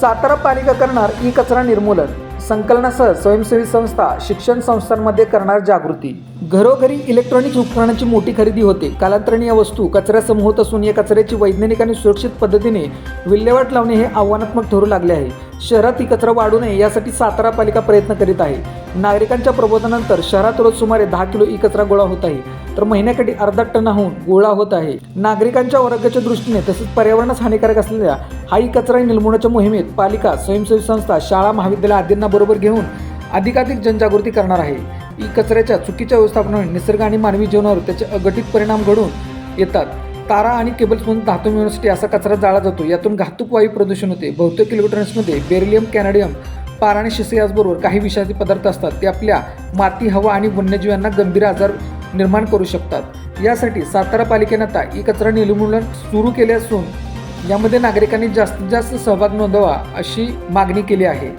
सातारा पालिका करणार ई कचरा निर्मूलन. संकलनासह स्वयंसेवी संस्था शिक्षण संस्थांमध्ये करणार जागृती. घरोघरी इलेक्ट्रॉनिक्स उपकरणांची मोठी खरेदी होते. कालांतराने या वस्तू कचऱ्यासमूह होत असून या कचऱ्याची वैज्ञानिक आणि सुरक्षित पद्धतीने विल्हेवाट लावणे हे आव्हानात्मक ठरू लागले आहे. शहरात ही कचरा वाढू नये यासाठी सातारा पालिका प्रयत्न करीत आहे. नागरिकांच्या प्रबोधनानंतर शहरात रोज सुमारे दहा किलो ई कचरा गोळा होत आहे. तर महिन्याकाठी अर्धा टनाहून गोळा होत आहे. नागरिकांच्या आरोग्याच्या दृष्टीने तसेच पर्यावरणास हानिकारक असलेल्या हा ई कचरा निर्मूलनाच्या मोहिमेत पालिका स्वयंसेवी संस्था शाळा महाविद्यालय आदींना बरोबर घेऊन अधिकाधिक जनजागृती करणार आहे. ई कचऱ्याच्या चुकीच्या व्यवस्थापनामुळे निसर्ग आणि मानवी जीवनावर त्याचे अघटित परिणाम घडून येतात. तारा आणि केबल्समधून धातू मिळवण्यासाठी असा कचरा जाळला जातो. यातून घातक वायू प्रदूषण होते. बहुतेक इलेक्ट्रॉनिक्समध्ये बेरिलियम कॅनडियम पारा आणि शिसे याचबरोबर काही विषारी पदार्थ असतात ते आपल्या माती हवा आणि वन्यजीवांना गंभीर आजार निर्माण करू शकतात. यासाठी सातारा पालिकेने आता ई कचरा निर्मूलन सुरू केले असून यामध्ये नागरिकांनी जास्तीत जास्त सहभाग नोंदवा अशी मागणी केली आहे.